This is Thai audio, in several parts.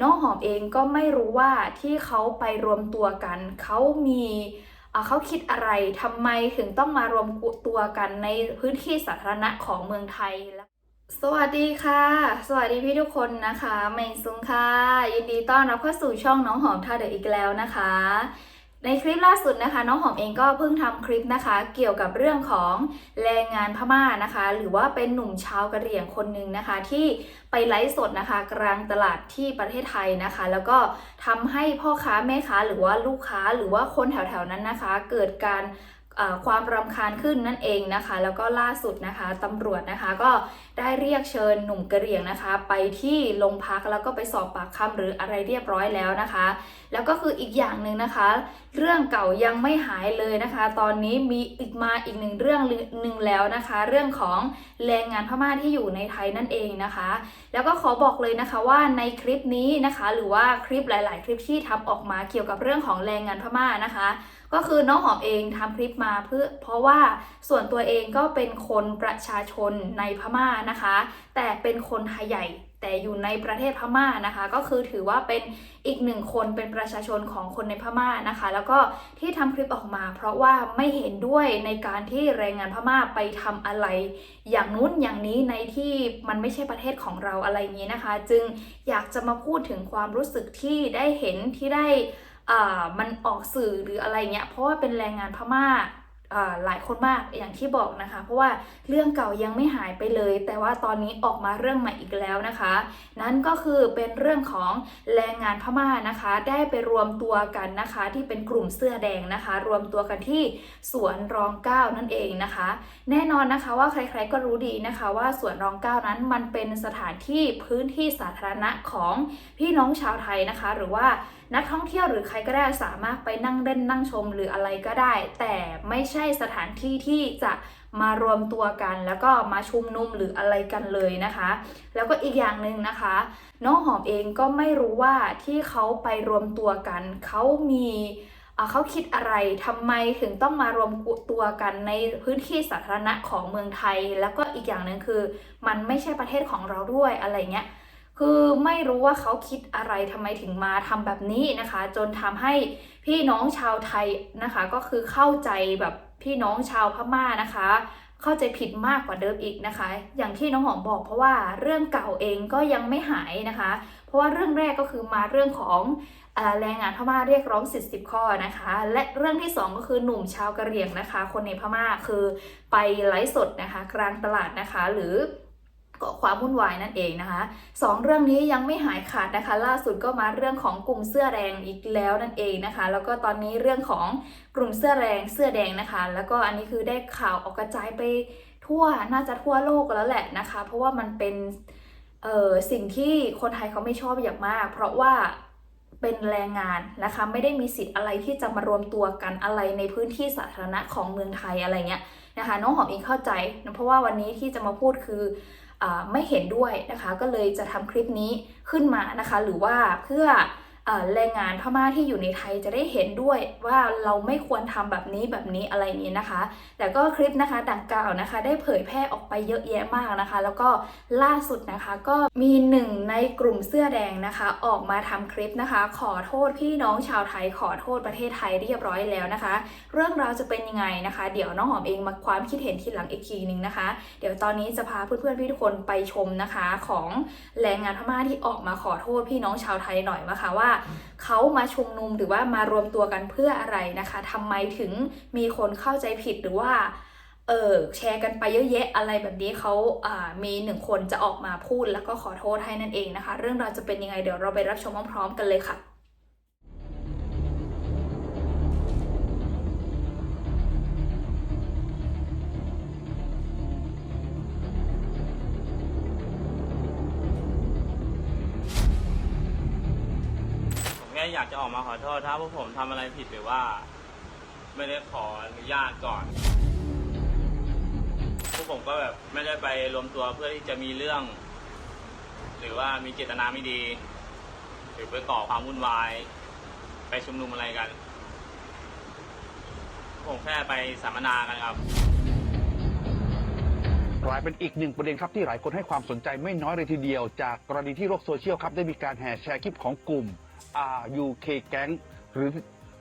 น้องหอมเองก็ไม่รู้ว่าที่เขาไปรวมตัวกัน เขามีเขาคิดอะไรทำไมถึงต้องมารวมตัวกันในพื้นที่สาธารณะของเมืองไทยสวัสดีค่ะ สวัสดีพี่ทุกคนนะคะเมย์ซุงค่ะ ยินดีต้อนรับเข้าสู่ช่องน้องหอมท่าเดออีกแล้วนะคะ ในคลิปล่าสุดนะคะน้องหอมเองก็เพิ่งทำคลิปนะคะ เกี่ยวกับเรื่องของแรงงานพม่านะคะ หรือว่าเป็นหนุ่มชาวกะเหรี่ยงคนหนึ่งนะคะ ที่ไปไลฟ์สดนะคะ กลางตลาดที่ประเทศไทยนะคะ แล้วก็ทำให้พ่อค้าแม่ค้าหรือว่าลูกค้าหรือว่าคนแถวๆนั้นนะคะ เกิดการ ความรำคาญขึ้นนั่นเองนะคะ แล้วก็ล่าสุดนะคะตำรวจนะคะก็ได้เรียกเชิญหนุ่มกะเหรี่ยงนะคะ ไปที่โรงพักแล้วก็ไปสอบปากคำหรืออะไรเรียบร้อยแล้วนะคะ แล้วก็คืออีกอย่างหนึ่งนะคะ เรื่องเก่ายังไม่หายเลยนะคะ ตอนนี้มีอีกมาอีกหนึ่งเรื่องหนึ่งแล้วนะคะ เรื่องของแรงงานพม่าที่อยู่ในไทยนั่นเองนะคะ แล้วก็ขอบอกเลยนะคะว่าในคลิปนี้นะคะ หรือว่าคลิปหลาย ๆ คลิปที่ทำออกมาเกี่ยวกับเรื่องของแรงงานพม่านะคะ ก็คือน้องหอมเองทำคลิปมาเพื่อเพราะว่าส่วนตัวเองก็เป็นคนประชาชนในพม่านะคะ แต่เป็นคนไทยใหญ่แต่อยู่ในประเทศพม่านะคะ ก็คือถือว่าเป็นอีกหนึ่งคนเป็นประชาชนของคนในพม่านะคะ แล้วก็ที่ทำคลิปออกมา เพราะว่าไม่เห็นด้วยในการที่แรงงานพม่าไปทำอะไร อย่างนู้นอย่างนี้ในที่มันไม่ใช่ประเทศของเราอะไรอย่างนี้นะคะ จึงอยากจะมาพูดถึงความรู้สึกที่ได้เห็นที่ได้ มันออกสื่อหรืออะไรเงี้ยเพราะว่าเป็นแรงงานพม่าอ่าหลายคนมากอย่างที่บอกนะคะ เพราะว่าเรื่องเก่ายังไม่หายไปเลย แต่ว่าตอนนี้ออกมาเรื่องใหม่อีกแล้วนะคะ นั่นก็คือเป็นเรื่องของแรงงานพม่านะคะ ได้ไปรวมตัวกันนะคะ ที่เป็นกลุ่มเสื้อแดงนะคะ รวมตัวกันที่สวนรองเก้านั่นเองนะคะ แน่นอนนะคะว่าใครๆก็รู้ดีนะคะ ว่าสวนรองเก้านั้นมันเป็นสถานที่พื้นที่สาธารณะของพี่น้องชาวไทยนะคะ หรือว่า นักท่องเที่ยวหรือใครก็ได้สามารถไปนั่งเล่นนั่งชมหรืออะไรก็ได้ แต่ไม่ใช่สถานที่ที่จะมารวมตัวกัน แล้วก็มาชุมนุมหรืออะไรกันเลยนะคะ แล้วก็อีกอย่างหนึ่งนะคะ น้องหอมเองก็ไม่รู้ว่าที่เขาไปรวมตัวกันเขามีเอ่อเขาคิดอะไรทำไมถึงต้องมารวมตัวกันในพื้นที่สาธารณะของเมืองไทย แล้วก็อีกอย่างหนึ่งคือ มันไม่ใช่ประเทศของเราด้วยอะไรเงี้ย คือไม่รู้ว่าเขาคิดอะไรทำไมถึงมาทำแบบนี้นะคะ จนทำให้พี่น้องชาวไทยนะคะ ก็คือเข้าใจแบบพี่น้องชาวพม่านะคะ เข้าใจผิดมากกว่าเดิมอีกนะคะ อย่างที่น้องหอมบอกเพราะว่าเรื่องเก่าเองก็ยังไม่หายนะคะ เพราะว่าเรื่องแรกก็คือมาเรื่องของแรงงานพม่าเรียกร้องสิทธิ10ข้อนะคะ และเรื่องที่สองก็คือหนุ่มชาวกะเหรี่ยงนะคะ คนในพม่าคือไปไลฟ์สดนะคะ กลางตลาดนะคะ หรือ ก็ความวุ่นวายนั่นเองนะคะสองเรื่องนี้ยังไม่หายขาดนะคะ ล่าสุดก็มาเรื่องของกลุ่มเสื้อแดงอีกแล้วนั่นเองนะคะ แล้วก็ตอนนี้เรื่องของกลุ่มเสื้อแดงเสื้อแดงนะคะ แล้วก็อันนี้คือได้ข่าวออกกระจายไปทั่วน่าจะทั่วโลกแล้วแหละนะคะ เพราะว่ามันเป็นเอ่อสิ่งที่คนไทยเขาไม่ชอบอย่างมาก เพราะว่าเป็นแรงงานนะคะไม่ได้มีสิทธิ์อะไรที่จะมารวมตัวกันอะไรในพื้นที่สาธารณะของเมืองไทยอะไรเงี้ยนะคะน้องหอมเองเข้าใจนะเพราะว่าวันนี้ที่จะมาพูดคือ ไม่เห็นด้วยนะคะ ก็เลยจะทำคลิปนี้ขึ้นมานะคะ หรือว่าเพื่อ แรงงานพม่าที่อยู่ในไทยจะได้เห็นด้วยว่าเราไม่ควรทำแบบนี้แบบนี้อะไรนี้นะคะ แต่ก็คลิปนะคะดังกล่าวนะคะ ได้เผยแพร่ออกไปเยอะแยะมากนะคะ แล้วก็ล่าสุดนะคะก็มีหนึ่งในกลุ่มเสื้อแดงนะคะ ออกมาทำคลิปนะคะ ขอโทษพี่น้องชาวไทยขอโทษประเทศไทยเรียบร้อยแล้วนะคะ เรื่องราวจะเป็นยังไงนะคะ เดี๋ยวน้องหอมเองมาความคิดเห็นทีหลังอีกทีนึงนะคะ เดี๋ยวตอนนี้จะพาเพื่อนๆพี่ทุกคนไปชมนะคะ ของแรงงานพม่าที่ออกมาขอโทษพี่น้องชาวไทยหน่อยนะคะว่าเขามาชุมนุมหรือว่ามารวมตัวกันเพื่ออะไรนะคะทำไมถึงมีคนเข้าใจผิดหรือว่าเออแชร์กันไปเยอะแยะอะไรแบบนี้เขาอ่ามีหนึ่งคนจะออกมาพูดแล้วก็ขอโทษให้นั่นเองนะคะ เรื่องราวจะเป็นยังไงเดี๋ยวเราไปรับชมพร้อมๆกันเลยค่ะ อยากจะออกมาขอโทษ ถ้าพวกผมทำอะไรผิดหรือว่า ไม่ได้ขออนุญาตก่อนพวกผมก็แบบไม่ได้ไปรวมตัวเพื่อที่จะมีเรื่อง หรือว่ามีเจตนาไม่ดี หรือไปก่อความวุ่นวาย ไปชุมนุมอะไรกันผมแค่ไปสัมมนากันครับ กลายเป็นอีกหนึ่งประเด็นครับที่หลายคนให้ความสนใจไม่น้อยเลยทีเดียว จากกรณีที่โลกโซเชียลครับได้มีการแห่แชร์คลิปของกลุ่ม RUK แก๊งหรือ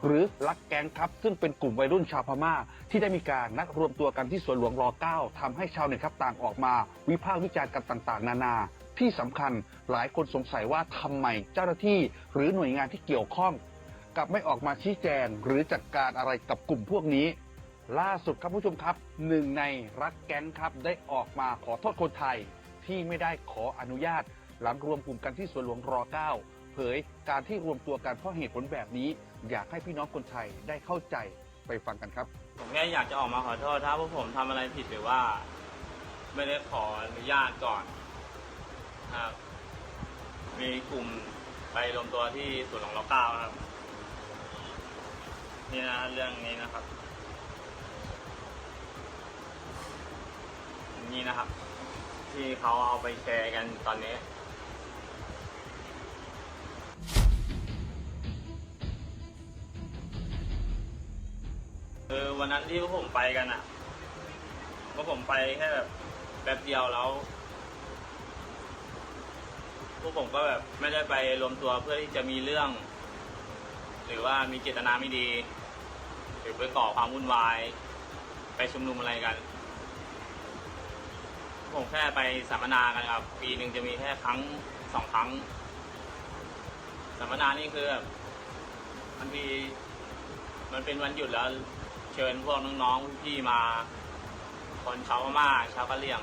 หรือลักแก๊งครับ ซึ่งเป็นกลุ่มวัยรุ่นชาวพม่า ที่ได้มีการนัดรวมตัวกันที่สวนหลวงร9ทำให้ชาวเน็ตครับต่างออกมา วิพากษ์วิจารณ์กันต่าง ๆ นานา ที่สำคัญหลายคนสงสัยว่าทำไมเจ้าหน้าที่หรือหน่วยงานที่เกี่ยวข้องกลับไม่ออกมาชี้แจงหรือจัดการอะไรกับกลุ่มพวกนี้ ล่าสุดครับผู้ชมครับหนึ่งในรักแก๊งครับได้ออกมาขอโทษคนไทยที่ไม่ได้ขออนุญาตหลังรวมกลุ่มกันที่สวนหลวงร9 เผยการที่รวมตัวกันเพราะเหตุผลแบบนี้ อยากให้พี่น้องคนไทยได้เข้าใจไปฟังกันครับ ผมแค่อยากจะออกมาขอโทษถ้าพวกผมทำอะไรผิดหรือว่า ไม่ได้ขออนุญาตก่อนครับ มีกลุ่มไปรวมตัวที่สวนหลวงรอเก้าครับ นี่นะเรื่องนี้นะครับ นี่นะครับ ที่เขาเอาไปแชร์กันตอนนี้ คือวันนั้นที่พวกผมไปกันอะพวกผมไปแค่แบบแป๊บเดียวแล้วพวกผมก็แบบไม่ได้ไปรวมตัวเพื่อที่จะมีเรื่อง หรือว่ามีเจตนาไม่ดี หรือไปก่อความวุ่นวาย ไปชุมนุมอะไรกัน ผมแค่ไปสัมมนากันครับ ปีหนึ่งจะมีแค่ครั้งสองครั้ง สัมมนานี่คือแบบมันมีมันเป็นวันหยุดแล้ว เชิญพวกน้องๆพี่มา คนชาวพม่าชาวกะเหรี่ยง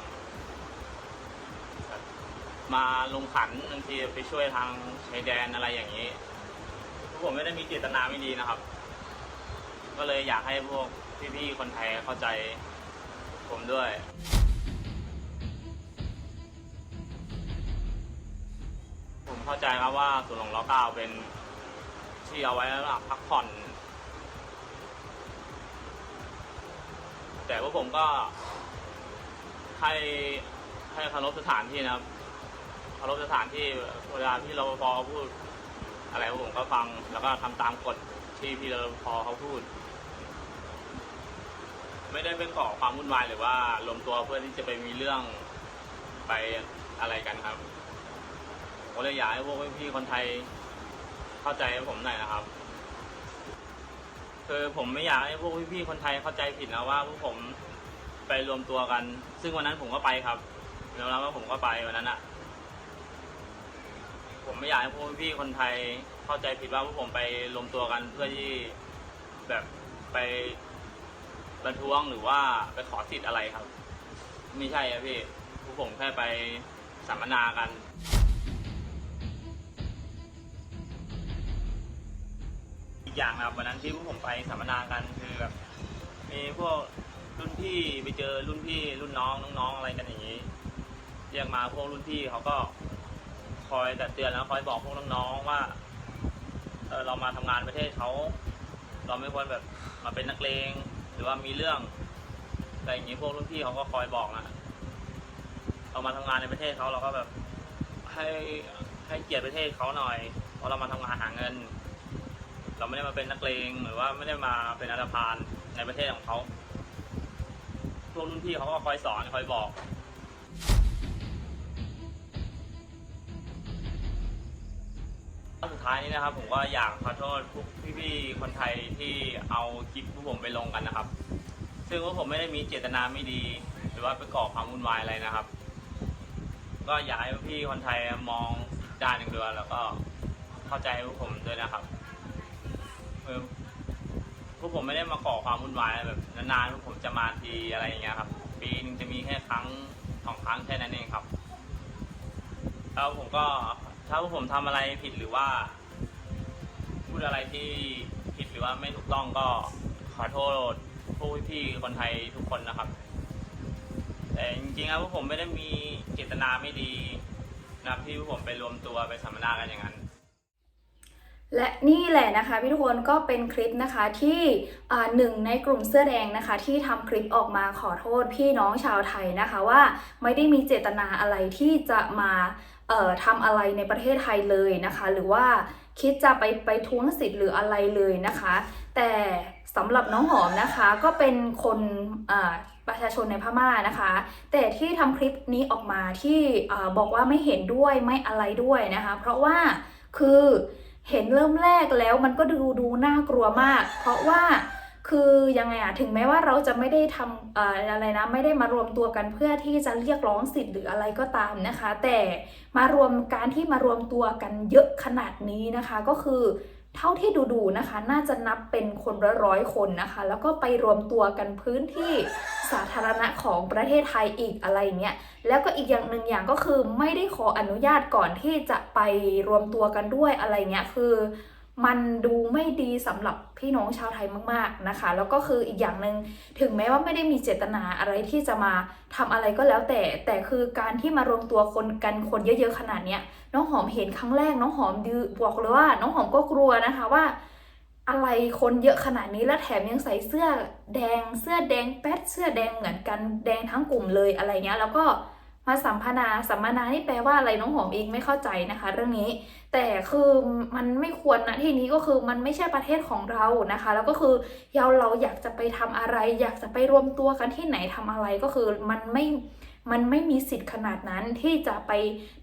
มาลงขันบางทีไปช่วยทางชายแดนอะไรอย่างนี้พวกผมไม่ได้มีเจตนาไม่ดีนะครับ ก็เลยอยากให้พวกพี่ๆคนไทยเข้าใจผมด้วยผมเข้าใจครับว่าสวนหลวงล้อเก้าเป็นที่เอาไว้สำหรับพักผ่อน แต่ว่าผมก็ให้ให้เคารพสถานที่นะครับเคารพสถานที่เวลาที่รปภพูด อะไรผมก็ฟัง แล้วก็ทำตามกฎที่พี่รปภเขาพูด ไม่ได้ไปก่อความวุ่นวายหรือว่ารวมตัวเพื่อที่จะไปมีเรื่องไปอะไรกันครับผมเลยอยากให้พวกพี่คนไทยเข้าใจผมหน่อยนะครับ คือผมไม่อยากให้พวกพี่ๆคนไทยเข้าใจผิดนะว่าพวกผมไปรวมตัวกัน ซึ่งวันนั้นผมก็ไปครับยอมรับว่าผมก็ไปวันนั้นอะผมไม่อยากให้พวกพี่ๆคนไทยเข้าใจผิดว่าพวกผมไปรวมตัวกันเพื่อที่แบบไปประท้วงหรือว่าไปขอสิทธิ์อะไรครับ ไม่ใช่ครับพี่พวกผมแค่ไปสัมมนากัน กอย่างนะครับวันนั้นที่พวกผมไปสัมมนากันคือแบบมีพวกรุ่นพี่ไปเจอรุ่นพี่รุ่นน้องน้องๆอะไรกันอย่างนี้เรียกมาพวกรุ่นพี่เขาก็คอยตักเตือนแล้วคอยบอกพวกน้องๆว่าเออเรามาทำงานประเทศเขาเราไม่ควรแบบมาเป็นนักเลง หรือว่ามีเรื่องอะไรอย่างนี้พวกรุ่นพี่เขาก็คอยบอกนะเรามาทำงานในประเทศเขาเราก็แบบให้ให้เกียรติประเทศเขาหน่อยเพราะเรามาทำงานหาเงิน เราไม่ได้มาเป็นนักเลงหรือว่าไม่ได้มาเป็นอันธพาลในประเทศของเขาพวกรุ่นพี่เขาก็คอยสอนคอยบอกสุดท้ายนี้นะครับ ผมก็อยากขอโทษพวกพี่ๆคนไทยที่เอาคลิปพวกผมไปลงกันนะครับ ซึ่งพวกผมไม่ได้มีเจตนาไม่ดี หรือว่าไปก่อความวุ่นวายอะไรนะครับ ก็อยากให้พี่คนไทยมองด้านหนึ่งด้วยแล้วก็เข้าใจพวกผมด้วยนะครับ คือพวกผมไม่ได้มาก่อความวุ่นวายแบบนานๆพวกผมจะมาทีอะไรอย่างเงี้ยครับ ปีนึงจะมีแค่ครั้งสองครั้งแค่นั้นเองครับแล้วผมก็ถ้าพวกผมทำอะไรผิดหรือว่า พูดอะไรที่ผิดหรือว่าไม่ถูกต้องก็ขอโทษพวกพี่ๆคนไทยทุกคนนะครับ แต่จริงๆแล้วพวกผมไม่ได้มีเจตนาไม่ดีนะครับที่พวกผมไปรวมตัวไปสัมมนากันอย่างนั้น และนี่แหละนะคะพี่ทุกคนก็เป็นคลิปนะคะที่หนึ่งในกลุ่มเสื้อแดงนะคะ ที่ทำคลิปออกมาขอโทษพี่น้องชาวไทยนะคะว่าไม่ได้มีเจตนาอะไรที่จะมาเอ่อทำอะไรในประเทศไทยเลยนะคะ หรือว่าคิดจะไปไปทวงสิทธิ์หรืออะไรเลยนะคะ แต่สำหรับน้องหอมนะคะก็เป็นคนประชาชนในพม่านะคะ แต่ที่ทำคลิปนี้ออกมาที่บอกว่าไม่เห็นด้วยไม่อะไรด้วยนะคะ เพราะว่าคือ เห็นเริ่มแรกแล้วมันก็ดูดูน่ากลัวมาก เพราะว่าคือยังไงอะถึงแม้ว่าเราจะไม่ได้ทำอะไรนะไม่ได้มารวมตัวกันเพื่อที่จะเรียกร้องสิทธิ์หรืออะไรก็ตามนะคะ แต่มารวมการที่มารวมตัวกันเยอะขนาดนี้นะคะ ก็คือ เท่าที่ดูๆนะคะ น่าจะนับเป็นคนร้อยๆคนนะคะ แล้วก็ไปรวมตัวกันพื้นที่สาธารณะของประเทศไทยอีกอะไรเงี้ย แล้วก็อีกอย่างหนึ่งอย่างก็คือไม่ได้ขออนุญาตก่อนที่จะไปรวมตัวกันด้วยอะไรเงี้ย คือ มันดูไม่ดีสำหรับพี่น้องชาวไทยมากๆนะคะ แล้วก็คืออีกอย่างหนึ่งถึงแม้ว่าไม่ได้มีเจตนาอะไรที่จะมาทำอะไรก็แล้วแต่ แต่คือการที่มารวมตัวคนกันคนเยอะๆขนาดเนี้ยน้องหอมเห็นครั้งแรกน้องหอมดือบอกเลยว่า น้องหอมก็กลัวนะคะว่า อะไรคนเยอะขนาดนี้แล้วแถมยังใส่เสื้อแดงเสื้อแดงแป๊ดเสื้อแดงเหมือนกันแดงทั้งกลุ่มเลยอะไรเงี้ยแล้วก็ มาสัมพนาสัมมนานี่แปลว่าอะไรน้องหอมเองไม่เข้าใจนะคะ เรื่องนี้ แต่คือมันไม่ควรนะที่นี้ก็คือมันไม่ใช่ประเทศของเรานะคะ แล้วก็คือเราเราอยากจะไปทำอะไร อยากจะไปรวมตัวกันที่ไหนทำอะไรก็คือมันไม่มันไม่มีสิทธิ์ขนาดนั้นที่จะไป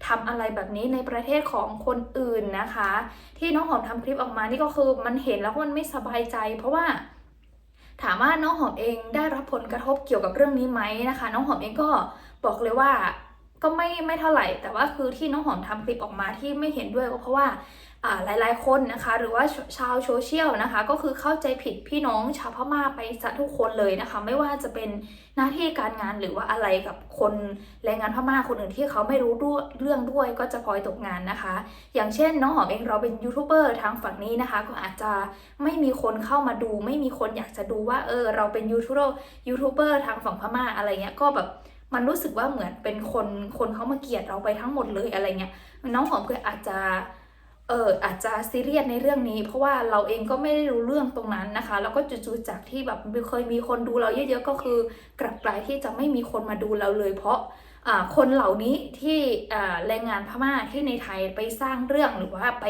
ทำอะไรแบบนี้ในประเทศของคนอื่นนะคะ ที่น้องหอมทำคลิปออกมานี่ก็คือมันเห็นแล้วมันไม่สบายใจ เพราะว่าถามว่าน้องหอมเองได้รับผลกระทบเกี่ยวกับเรื่องนี้ไหมนะคะ น้องหอมเองก็ บอกเลยว่าก็ไม่ไม่เท่าไหร่ แต่ว่าคือที่น้องหอมทำคลิปออกมาที่ไม่เห็นด้วยก็เพราะว่าอ่าหลายๆคนนะคะ หรือว่าชาวโซเชียลนะคะ ก็คือเข้าใจผิดพี่น้องชาวพม่าไปซะทุกคนเลยนะคะ ไม่ว่าจะเป็นหน้าที่การงานหรือว่าอะไรกับคนแรงงานพม่าคนอื่นที่เขาไม่รู้ด้วยเรื่องด้วยก็จะพลอยตกงานนะคะ อย่างเช่นน้องหอมเองเราเป็นยูทูบเบอร์ทางฝั่งนี้นะคะ ก็อาจจะไม่มีคนเข้ามาดู ไม่มีคนอยากจะดูว่าเออเราเป็นยูทูบยูทูบเบอร์ทางฝั่งพม่าอะไรเงี้ยก็แบบ มันรู้สึกว่าเหมือนเป็นคนคนเขามาเกลียดเราไปทั้งหมดเลยอะไรเงี้ยน้องหอมก็อาจจะเอออาจจะซีเรียสในเรื่องนี้ เพราะว่าเราเองก็ไม่ได้รู้เรื่องตรงนั้นนะคะ แล้วก็จู่ๆจากที่แบบเคยมีคนดูเราเยอะๆก็คือกลับกลายที่จะไม่มีคนมาดูเราเลย เพราะคนเหล่านี้ที่แรงงานพม่าที่ในไทยไปสร้างเรื่องหรือว่าไป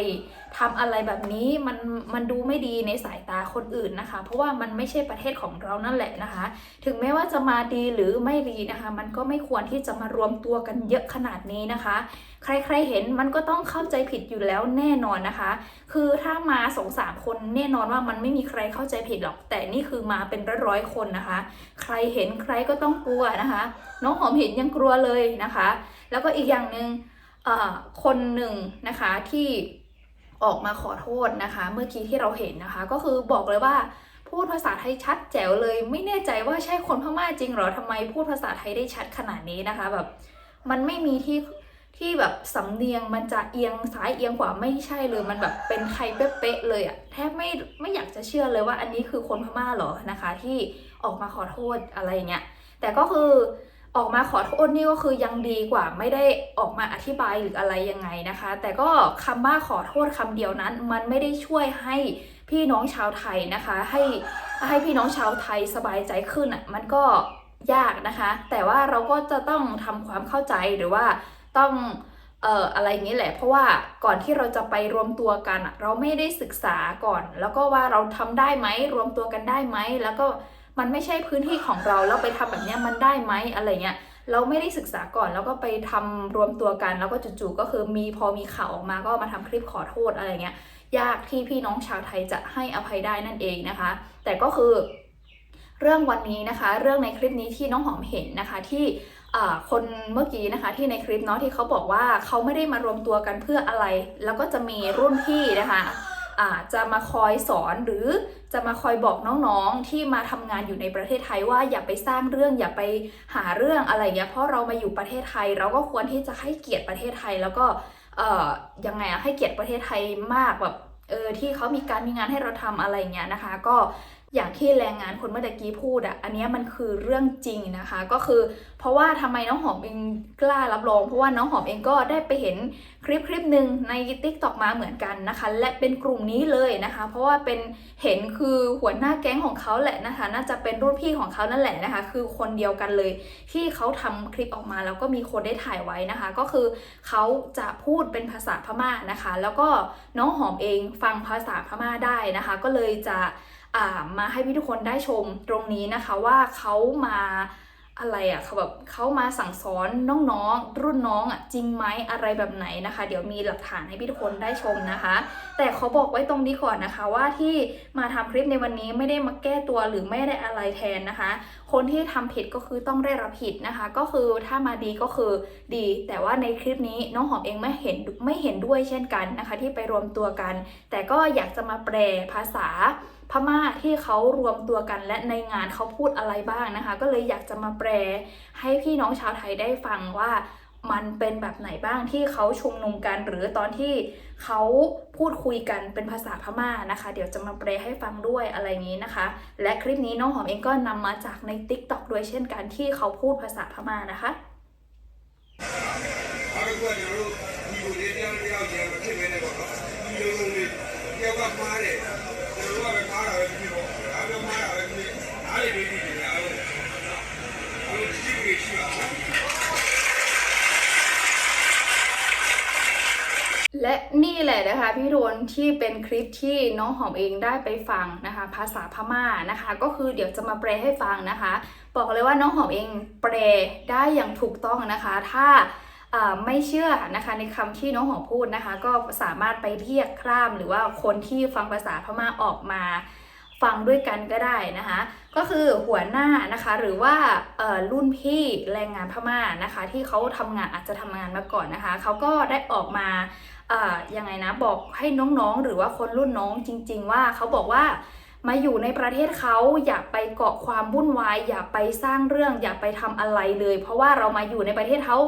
ทำอะไรแบบนี้มันมันดูไม่ดีในสายตาคนอื่นนะคะ เพราะว่ามันไม่ใช่ประเทศของเรานั่นแหละนะคะ ถึงแม้ว่าจะมาดีหรือไม่ดีนะคะ มันก็ไม่ควรที่จะมารวมตัวกันเยอะขนาดนี้นะคะ ใครๆเห็นมันก็ต้องเข้าใจผิดอยู่แล้วแน่นอนนะคะ คือถ้ามาสองสามคนแน่นอนว่ามันไม่มีใครเข้าใจผิดหรอก แต่นี่คือมาเป็นร้อยๆคนนะคะ ใครเห็นใครก็ต้องกลัวนะคะ น้องหอมเห็นยังกลัวเลยนะคะ แล้วก็อีกอย่างหนึ่งเอ่อคนหนึ่งนะคะที่ ออกมาขอโทษนะคะ เมื่อกี้ที่เราเห็นนะคะ ก็คือบอกเลยว่าพูดภาษาไทยชัดแจ๋วเลย ไม่แน่ใจว่าใช่คนพม่าจริงหรอทำไมพูดภาษาไทยได้ชัดขนาดนี้นะคะแบบมันไม่มีที่ที่แบบสำเนียงมันจะเอียงซ้ายเอียงขวาไม่ใช่เลยมันแบบเป็นไทยเป๊ะๆเลยอะแทบไม่ไม่อยากจะเชื่อเลยว่าอันนี้คือคนพม่าหรอนะคะ ที่ออกมาขอโทษอะไรอย่างเงี้ยแต่ก็คือ ออกมาขอโทษนี่ก็คือยังดีกว่าไม่ได้ออกมาอธิบายหรืออะไรยังไงนะคะ แต่ก็คำว่าขอโทษคำเดียวนั้น มันไม่ได้ช่วยให้พี่น้องชาวไทยนะคะ ให้ให้พี่น้องชาวไทยสบายใจขึ้นอะมันก็ยากนะคะ แต่ว่าเราก็จะต้องทำความเข้าใจหรือว่าต้องเอ่ออะไรอย่างนี้แหละ เพราะว่าก่อนที่เราจะไปรวมตัวกัน เราไม่ได้ศึกษาก่อน แล้วก็ว่าเราทำได้ไหมรวมตัวกันได้ไหมแล้วก็ มันไม่ใช่พื้นที่ของเราแล้วไปทำแบบเนี้ยมันได้ไหมอะไรเงี้ยเราไม่ได้ศึกษาก่อนแล้วก็ไปทำรวมตัวกัน แล้วก็จู่ๆก็คือมีพอมีข่าวออกมาก็มาทำคลิปขอโทษอะไรเงี้ยยากที่พี่น้องชาวไทยจะให้อภัยได้นั่นเองนะคะ แต่ก็คือเรื่องวันนี้นะคะ เรื่องในคลิปนี้ที่น้องหอมเห็นนะคะที่คนเมื่อกี้นะคะที่ในคลิปเนาะที่เขาบอกว่าเขาไม่ได้มารวมตัวกันเพื่ออะไร แล้วก็จะมีรุ่นพี่นะคะ จะมาคอยสอนหรือจะมาคอยบอกน้องๆ ที่มาทำงานอยู่ในประเทศไทยว่าอย่าไปสร้างเรื่องอย่าไปหาเรื่องอะไรอย่างเงี้ยเพราะเรามาอยู่ประเทศไทย เราก็ควรที่จะให้เกียรติประเทศไทย แล้วก็ยังไงอะให้เกียรติประเทศไทยมากแบบเออที่เขามีการมีงานให้เราทำอะไรเงี้ยนะคะ ก็ อย่างที่แรงงานคนเมื่อกี้พูดอะอันนี้มันคือเรื่องจริงนะคะ ก็คือเพราะว่าทำไมน้องหอมเองกล้ารับรอง เพราะว่าน้องหอมเองก็ได้ไปเห็นคลิปคลิปหนึ่งใน t ิ k t o k มาเหมือนกันนะคะ และเป็นกลุ่มนี้เลยนะคะ เพราะว่าเป็นเห็นคือหัวหน้าแก๊งของเขาแหละนะคะ น่าจะเป็นรุ่นพี่ของเขานั่นแหละนะคะ คือคนเดียวกันเลย ที่เขาทำคลิปออกมาแล้วก็มีคนได้ถ่ายไว้นะคะ ก็คือเขาจะพูดเป็นภาษาพม่านะคะ แล้วก็น้องหอมเองฟังภาษาพม่าได้นะคะ ก็เลยจะ มาให้พี่ทุกคนได้ชมตรงนี้นะคะว่าเขามาอะไรอะ่ะเขาแบบเขามาสั่งสอนน้องๆ รุ่นน้องอะ่ะจริงไหมอะไรแบบไหนนะคะ เดี๋ยวมีหลักฐานให้พี่ทุกคนได้ชมนะคะ แต่ขอบอกไว้ตรงนี้ก่อนนะคะว่าที่มาทำคลิปในวันนี้ไม่ได้มาแก้ตัวหรือไม่ได้อะไรแทนนะคะ คนที่ทำผิดก็คือต้องได้รับผิดนะคะ ก็คือถ้ามาดีก็คือดี แต่ว่าในคลิปนี้น้องหอมเองไม่เห็นไม่เห็นด้วยเช่นกันนะคะ ที่ไปรวมตัวกัน แต่ก็อยากจะมาแปลภาษาพม่าที่เขารวมตัวกันและในงานเขาพูดอะไรบ้างนะคะ ก็เลยอยากจะมาแปลให้พี่น้องชาวไทยได้ฟังว่า มันเป็นแบบไหนบ้างที่เขาชุมนุมกัน หรือตอนที่เขาพูดคุยกันเป็นภาษาพม่านะคะ เดี๋ยวจะมาแปลให้ฟังด้วยอะไรนี้นะคะ และคลิปนี้น้องหอมเองก็นำมาจากใน t ิ k t o อกด้วยเช่นกันที่เขาพูดภาษาพม่านะคะ และนี่แหละนะคะพี่โดนที่เป็นคลิปที่น้องหอมเองได้ไปฟังนะคะ ภาษาพม่านะคะ ก็คือเดี๋ยวจะมาแปลให้ฟังนะคะ บอกเลยว่าน้องหอมเองแปลได้อย่างถูกต้องนะคะ ถ้าไม่เชื่อนะคะในคำที่น้องหอมพูดนะคะ ก็สามารถไปเรียกคร่ามหรือว่าคนที่ฟังภาษาพม่าออกมาฟังด้วยกันก็ได้นะคะ ก็คือหัวหน้านะคะหรือว่ารุ่นพี่แรงงานพม่านะคะ ที่เขาทำงานอาจจะทำงานมาก่อนนะคะเขาก็ได้ออกมา ยังไงนะบอกให้น้องๆ หรือว่าคนรุ่นน้องจริง ๆ ว่าเขาบอกว่ามาอยู่ในประเทศเขาอย่าไปเกาะความวุ่นวายอย่าไปสร้างเรื่อง อย่าไปทำอะไรเลย เพราะว่าเรามาอยู่ในประเทศเขา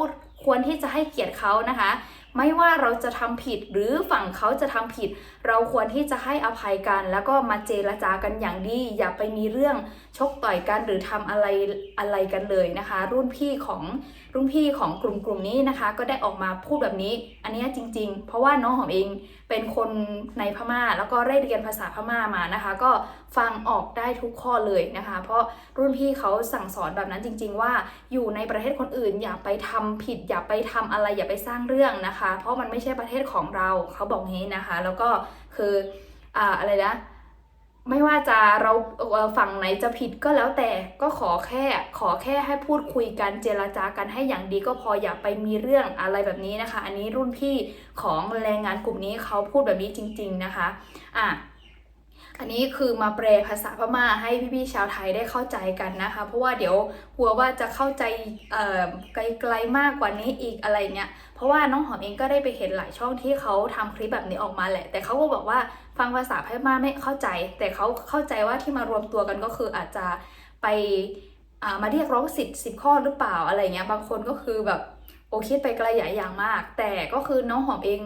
ควรที่จะให้เกียรติเขานะคะ ไม่ว่าเราจะทำผิดหรือฝั่งเขาจะทำผิด เราควรที่จะให้อภัยกัน แล้วก็มาเจรจากันอย่างดี อย่าไปมีเรื่องชกต่อยกันหรือทำอะไรอะไรกันเลยนะคะ รุ่นพี่ของ รุ่นพี่ของกลุ่มกลุ่มนี้นะคะ ก็ได้ออกมาพูดแบบนี้ อันนี้จริง ๆ เพราะว่าน้องหอมเองเป็นคนในพม่า แล้วก็ได้เรียนภาษาพม่ามานะคะ ก็ฟังออกได้ทุกข้อเลยนะคะ เพราะรุ่นพี่เขาสั่งสอนแบบนั้นจริง ๆ ว่าอยู่ในประเทศคนอื่น อย่าไปทำผิด อย่าไปทำอะไรอย่าไปสร้างเรื่องนะคะ เพราะมันไม่ใช่ประเทศของเราเขาบอกงี้นะคะ แล้วก็คืออ่าอะไรนะ ไม่ว่าจะเราฝั่งไหนจะผิดก็แล้วแต่ก็ขอแค่ขอแค่ให้พูดคุยกันเจรจากันให้อย่างดีก็พออย่าไปมีเรื่องอะไรแบบนี้นะคะ อันนี้รุ่นพี่ของแรงงานกลุ่มนี้เขาพูดแบบนี้จริง ๆนะคะ อะ อันนี้คือมาแปลภาษาพม่าให้พี่ๆชาวไทยได้เข้าใจกันนะคะ เพราะว่าเดี๋ยวกลัวว่าจะเข้าใจไกลๆมากกว่านี้อีกอะไรเงี้ยเพราะว่าน้องหอมเองก็ได้ไปเห็นหลายช่องที่เขาทำคลิปแบบนี้ออกมาแหละ แต่เขาก็บอกว่าฟังภาษาพม่าไม่เข้าใจ แต่เขาเข้าใจว่าที่มารวมตัวกันก็คืออาจจะไปมาเรียกร้องสิทธิ์สิบข้อหรือเปล่าอะไรเงี้ยบางคนก็คือแบบโอคิดไปไกลใหญ่อย่างมาก แต่ก็คือน้องหอมเอง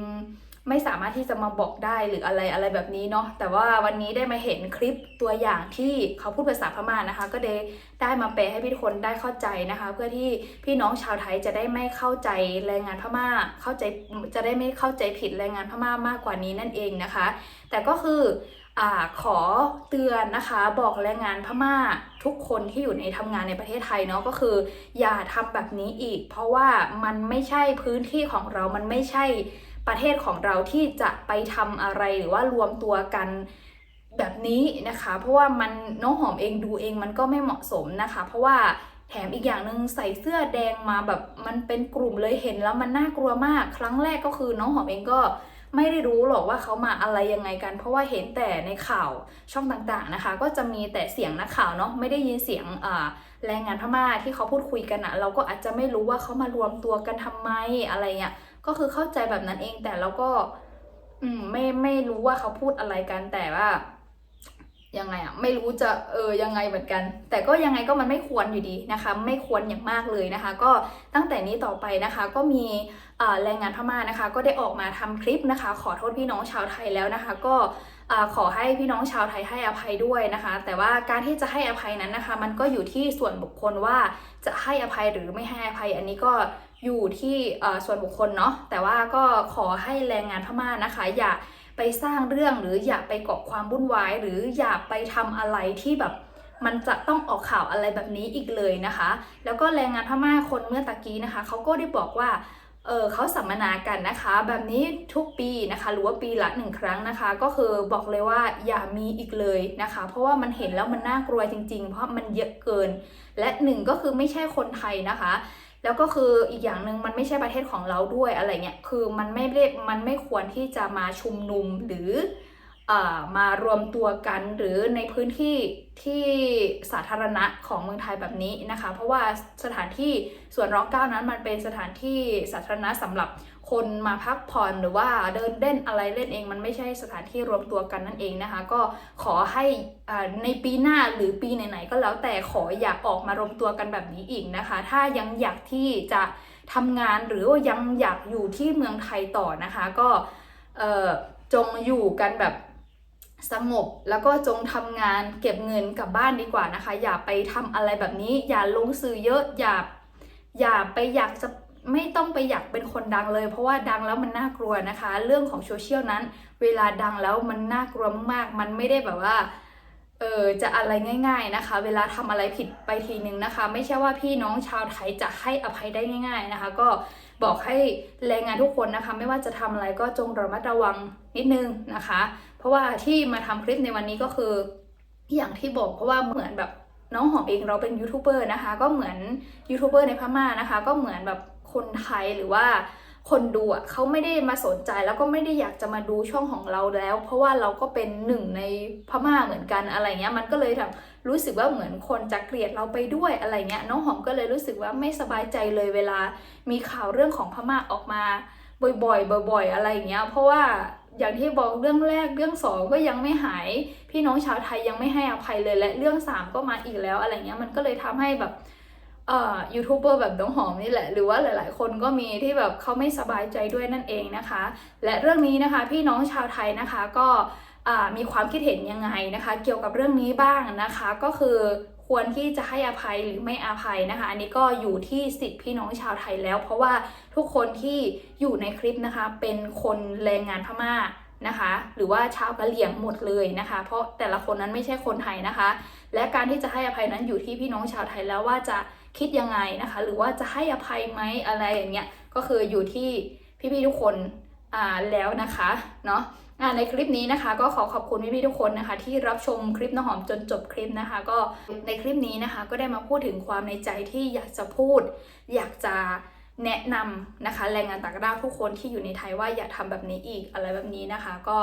ไม่สามารถที่จะมาบอกได้หรืออะไรอะไรแบบนี้เนาะแต่ว่าวันนี้ได้มาเห็นคลิปตัวอย่างที่เขาพูดภาษาพม่านะคะ ก็ได้ได้มาแปลให้พี่คนได้เข้าใจนะคะ เพื่อที่พี่น้องชาวไทยจะได้ไม่เข้าใจแรงงานพม่าเข้าใจจะได้ไม่เข้าใจผิดแรงงานพม่ามากกว่านี้นั่นเองนะคะ แต่ก็คืออ่าขอเตือนนะคะบอกแรงงานพม่าทุกคนที่อยู่ในทำงานในประเทศไทยเนาะก็คือ อย่าทำแบบนี้อีก เพราะว่ามันไม่ใช่พื้นที่ของเรามันไม่ใช่ ประเทศของเราที่จะไปทำอะไรหรือว่ารวมตัวกันแบบนี้นะคะ เพราะว่ามันน้องหอมเองดูเองมันก็ไม่เหมาะสมนะคะ เพราะว่าแถมอีกอย่างหนึ่งใส่เสื้อแดงมาแบบมันเป็นกลุ่มเลยเห็นแล้วมันน่ากลัวมาก ครั้งแรกก็คือน้องหอมเองก็ไม่ได้รู้หรอกว่าเขามาอะไรยังไงกัน เพราะว่าเห็นแต่ในข่าวช่องต่างๆนะคะ ก็จะมีแต่เสียงนักข่าวเนาะไม่ได้ยินเสียงแรงงานพม่าที่เขาพูดคุยกันอะเราก็อาจจะไม่รู้ว่าเขามารวมตัวกันทำไมอะไรเงี้ย ก็คือเข้าใจแบบนั้นเองแต่เราก็ อืม ไม่ไม่รู้ว่าเขาพูดอะไรกันแต่ว่ายังไงอะไม่รู้จะเออยังไงเหมือนกัน แต่ก็ยังไงก็มันไม่ควรอยู่ดีนะคะ ไม่ควรอย่างมากเลยนะคะ ก็ตั้งแต่นี้ต่อไปนะคะ ก็มีแรงงานพม่านะคะ ก็ได้ออกมาทำคลิปนะคะ ขอโทษพี่น้องชาวไทยแล้วนะคะ ก็ขอให้พี่น้องชาวไทยให้อภัยด้วยนะคะ แต่ว่าการที่จะให้อภัยนั้นนะคะ มันก็อยู่ที่ส่วนบุคคลว่าจะให้อภัยหรือไม่ให้อภัย อันนี้ก็ อยู่ที่ส่วนบุคคลเนาะแต่ว่าก็ขอให้แรงงานพม่านะคะ อย่าไปสร้างเรื่องหรืออย่าไปก่อความวุ่นวาย หรืออย่าไปทำอะไรที่แบบมันจะต้องออกข่าวอะไรแบบนี้อีกเลยนะคะ แล้วก็แรงงานพม่าคนเมื่อตะกี้นะคะเขาก็ได้บอกว่าเออเขาสัมมนากันนะคะ แบบนี้ทุกปีนะคะหรือว่าปีละหนึ่งครั้งนะคะ ก็คือบอกเลยว่าอย่ามีอีกเลยนะคะ เพราะว่ามันเห็นแล้วมันน่ากลัวจริง ๆ เพราะมันเยอะเกิน และหนึ่งก็คือไม่ใช่คนไทยนะคะ แล้วก็คืออีกอย่างหนึ่งมันไม่ใช่ประเทศของเราด้วยอะไรเงี้ยคือมันไม่ได้มันไม่ควรที่จะมาชุมนุมหรือเอ่อมารวมตัวกันหรือในพื้นที่ที่สาธารณะของเมืองไทยแบบนี้นะคะ เพราะว่าสถานที่สวนร้องเก้านั้นมันเป็นสถานที่สาธารณะสำหรับ คนมาพักผ่อนหรือว่าเดินเล่นอะไรเล่นเอง มันไม่ใช่สถานที่รวมตัวกันนั่นเองนะคะ ก็ขอให้ในปีหน้าหรือปีไหนๆก็แล้วแต่ขออย่าออกมารวมตัวกันแบบนี้อีกนะคะ ถ้ายังอยากที่จะทำงานหรือว่ายังอยากอยู่ที่เมืองไทยต่อนะคะ ก็จงอยู่กันแบบสงบแล้วก็จงทำงานเก็บเงินกลับบ้านดีกว่านะคะ อย่าไปทำอะไรแบบนี้ อย่าลงสื่อเยอะอย่าอย่าไปอยากจะ ไม่ต้องไปอยากเป็นคนดังเลย เพราะว่าดังแล้วมันน่ากลัวนะคะ เรื่องของโซเชียลนั้น เวลาดังแล้วมันน่ากลัวมากๆ มันไม่ได้แบบว่าเออจะอะไรง่าย ๆนะคะ เวลาทำอะไรผิดไปทีนึงนะคะ ไม่ใช่ว่าพี่น้องชาวไทยจะให้อภัยได้ง่าย ๆนะคะ ก็บอกให้แรงงานทุกคนนะคะ ไม่ว่าจะทำอะไรก็จงระมัดระวังนิดนึงนะคะ เพราะว่าที่มาทำคลิปในวันนี้ก็คืออย่างที่บอกเพราะว่าเหมือนแบบน้องหอมเองเราเป็นยูทูบเบอร์นะคะ ก็เหมือนยูทูบเบอร์ในพม่านะคะ ก็เหมือนแบบ คนไทยหรือว่าคนดูอะเขาไม่ได้มาสนใจแล้วก็ไม่ได้อยากจะมาดูช่องของเราแล้ว เพราะว่าเราก็เป็นหนึ่งในพม่าเหมือนกันอะไรเงี้ยมันก็เลยทำรู้สึกว่าเหมือนคนจะเกลียดเราไปด้วยอะไรเงี้ยน้องหอมก็เลยรู้สึกว่าไม่สบายใจเลยเวลามีข่าวเรื่องของพม่าออกมา บ่อยๆ บ่อย ๆ อะไรเงี้ยเพราะว่าอย่างที่บอกเรื่องแรกเรื่องสองก็ยังไม่หายพี่น้องชาวไทยยังไม่ให้อภัยเลยและเรื่องสามก็มาอีกแล้วอะไรเงี้ยมันก็เลยทำให้แบบ ยูทูบเบอร์แบบน้องหอมนี่แหละ หรือว่าหลาย ๆ คนก็มีที่แบบเขาไม่สบายใจด้วยนั่นเองนะคะ และเรื่องนี้นะคะพี่น้องชาวไทยนะคะก็มีความคิดเห็นยังไงนะคะ เกี่ยวกับเรื่องนี้บ้างนะคะ ก็คือควรที่จะให้อภัยหรือไม่อภัยนะคะ อันนี้ก็อยู่ที่สิทธิพี่น้องชาวไทยแล้ว เพราะว่าทุกคนที่อยู่ในคลิปนะคะเป็นคนแรงงานพม่านะคะ หรือว่าชาวกะเหรี่ยงหมดเลยนะคะ เพราะแต่ละคนนั้นไม่ใช่คนไทยนะคะ และการที่จะให้อภัยนั้นอยู่ที่พี่น้องชาวไทยแล้วว่าจะ คิดยังไงนะคะ หรือว่าจะให้อภัยไหมอะไรอย่างเงี้ยก็คืออยู่ที่พี่ๆทุกคนอ่าแล้วนะคะเนาะในคลิปนี้นะคะก็ขอขอบคุณพี่ๆทุกคนนะคะ ที่รับชมคลิปน้องหอมจนจบคลิปนะคะ ก็ในคลิปนี้นะคะก็ได้มาพูดถึงความในใจที่อยากจะพูด อยากจะแนะนำนะคะ แรงงานต่างด้าวทุกคนที่อยู่ในไทยว่าอย่าทำแบบนี้อีกอะไรแบบนี้นะคะ ก็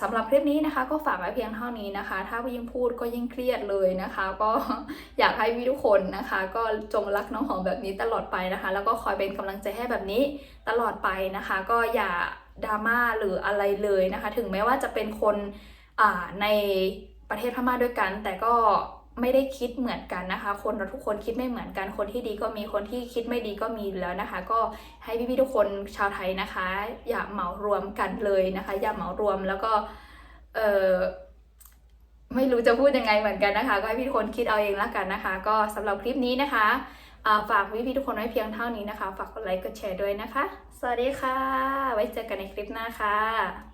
สำหรับคลิปนี้นะคะ ก็ฝากไว้เพียงเท่านี้นะคะ ถ้ายิ่งพูดก็ยิ่งเครียดเลยนะคะ ก็อยากให้พี่ทุกคนนะคะ ก็จงรักน้องหอมแบบนี้ตลอดไปนะคะ แล้วก็คอยเป็นกำลังใจให้แบบนี้ตลอดไปนะคะ ก็อย่าดราม่าหรืออะไรเลยนะคะ ถึงแม้ว่าจะเป็นคนในประเทศพม่าด้วยกัน แต่ก็ ไม่ได้คิดเหมือนกันนะคะ คนเราทุกคนคิดไม่เหมือนกัน คนที่ดีก็มีคนที่คิดไม่ดีก็มีอยู่แล้วนะคะ ก็ให้พี่ๆทุกคนชาวไทยนะคะ อย่าเหมารวมกันเลยนะคะ อย่าเหมารวมแล้วก็เออไม่รู้จะพูดยังไงเหมือนกันนะคะ ก็ให้พี่ทุกคนคิดเอาเองละกันนะคะ ก็สำหรับคลิปนี้นะคะฝากพี่ๆทุกคนไว้เพียงเท่านี้นะคะ ฝากกดไลค์กดแชร์ด้วยนะคะ สวัสดีค่ะ ไว้เจอกันในคลิปหน้าค่ะ